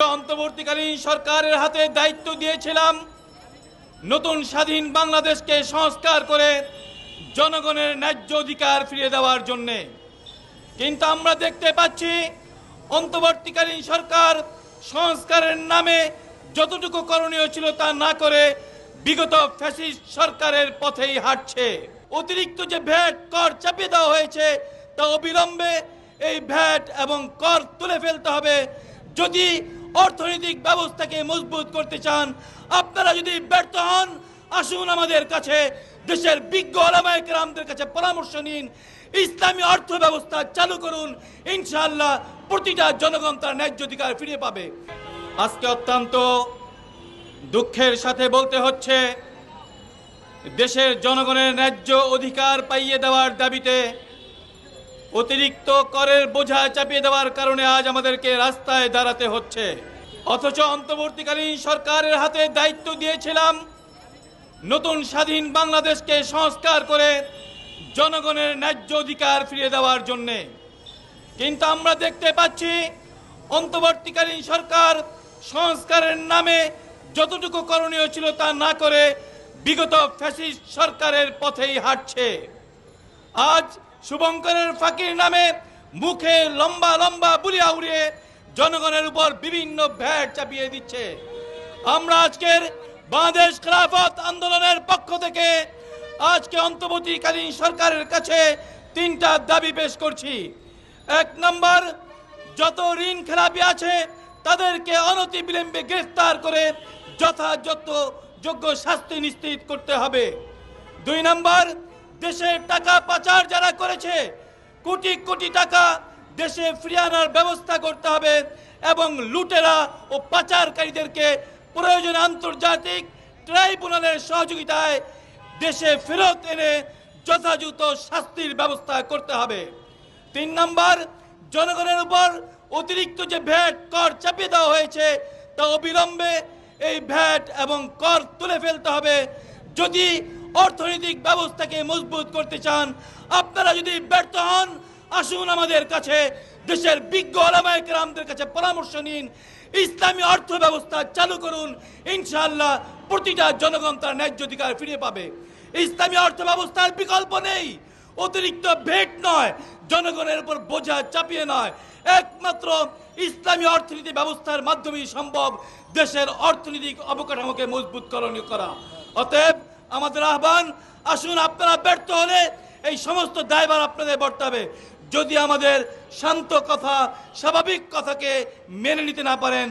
অন্তর্বর্তীকালীন সরকারের হাতে দায়িত্ব দিয়েছিলাম নতুন স্বাধীন বাংলাদেশকে সংস্কার করে জনগণের ন্যায্য অধিকার ফিরিয়ে দেওয়ার জন্যে। কিন্তু আমরা দেখতে পাচ্ছি অন্তর্বর্তীকালীন সরকার সংস্কারের নামে যতটুকু করণীয় ছিল তা না করে বিগত ফ্যাসিস্ট সরকারের পথেই হাঁটছে। অতিরিক্ত যে ভ্যাট কর চাপিয়ে দেওয়া হয়েছে, তা অবিলম্বে এই ভ্যাট এবং কর তুলে ফেলতে হবে। যদি অর্থনৈতিক ব্যবস্থাকে মজবুত করতে চান, আপনারা যদি ব্যর্থ হন, আসুন আমাদের কাছে, দেশের বিজ্ঞ আলামায় কেরামদের কাছে পরামর্শ নিন, ইসলামী অর্থ ব্যবস্থা চালু করুন, ইনশাআল্লাহ প্রতিটা জনগণ তার ন্যায্য অধিকার ফিরে পাবে। আজকে অত্যন্ত দুঃখের সাথে বলতে হচ্ছে, দেশের জনগণের ন্যায্য অধিকার পাইয়ে দেওয়ার দাবিতে অতিরিক্ত করের বোঝা চাপিয়ে দেওয়ার কারণে আজ আমাদেরকে রাস্তায় দাঁড়াতে হচ্ছে। অথচ অন্তর্বর্তীকালীন সরকারের হাতে দায়িত্ব দিয়েছিলাম নতুন স্বাধীন বাংলাদেশকে সংস্কার করে জনগণের ন্যায্য অধিকার ফিরিয়ে দেওয়ার জন্যে। কিন্তু আমরা দেখতে পাচ্ছি, অন্তর্বর্তীকালীন সরকার সংস্কারের নামে যতটুকু করণীয় ছিল তা না করে বিগত ফ্যাসিস্ট সরকারের পথেই হাঁটছে। আজ শুভঙ্করের ফাঁকির নামে মুখে লম্বা লম্বা বুলিয়া উড়িয়ে জনগণের উপর বিভিন্ন ভ্যাট চাপিয়ে দিচ্ছে। আমরা আজকের বাংলাদেশ খেলাফত আন্দোলনের পক্ষ থেকে আজকে অন্তর্বর্তীকালীন সরকারের কাছে তিনটা দাবি পেশ করছি। এক নম্বর, যত ঋণ খেলাপি আছে, তাদেরকে অনতি বিলম্বে গ্রেফতার করে যথাযথ যোগ্য শাস্তি নিশ্চিত করতে হবে। দুই নম্বর দেশে টাকা পাচার যারা করেছে, কোটি কোটি টাকা দেশে ফিরিয়ে আনার ব্যবস্থা করতে হবে এবং লুটেরা ও পাচারকারীদেরকে প্রয়োজনে আন্তর্জাতিক ট্রাইব্যুনালের সহযোগিতায় দেশে ফেরত এনে যথাযথ শাস্তির ব্যবস্থা করতে হবে। তিন নম্বর, জনগণের উপর অতিরিক্ত যে ভ্যাট কর চাপিয়ে দেওয়া হয়েছে, তা অবিলম্বে এই ভ্যাট এবং কর তুলে ফেলতে হবে। যদি অর্থনৈতিক ব্যবস্থাকে মজবুত করতে চান, আপনারা যদি ব্যর্থ হন, আসুন আমাদের কাছে, দেশের বিজ্ঞ আলামায় কেরামদের কাছে পরামর্শ নিন, ইসলামী অর্থ ব্যবস্থা চালু করুন, ইনশাআল্লাহ প্রতিটা জনগণ তার ন্যায্য অধিকার ফিরে পাবে। ইসলামী অর্থ ব্যবস্থার বিকল্প নেই, অতিরিক্ত ভেট নয়, জনগণের উপর বোঝা চাপিয়ে নয়। একমাত্র ইসলামী অর্থনীতি ব্যবস্থার মাধ্যমেই সম্ভব দেশের অর্থনৈতিক অবকাঠামোকে মজবুত করণীয় করা। অতএব আমাদের আহ্বান, আসুন আপনারা ব্যর্থ হলে এই সমস্ত দায়ভার আপনাদের বর্তাবে। যদি আমাদের শান্ত কথা, স্বাভাবিক কথাকে মেনে নিতে না পারেন,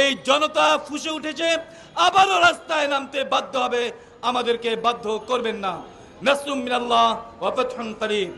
এই জনতা ফুসে উঠেছে, আবারও রাস্তায় নামতে বাধ্য হবে, আমাদেরকে বাধ্য করবেন না। নাসরুম মিনাল্লাহ ওয়া ফাতহুন করিম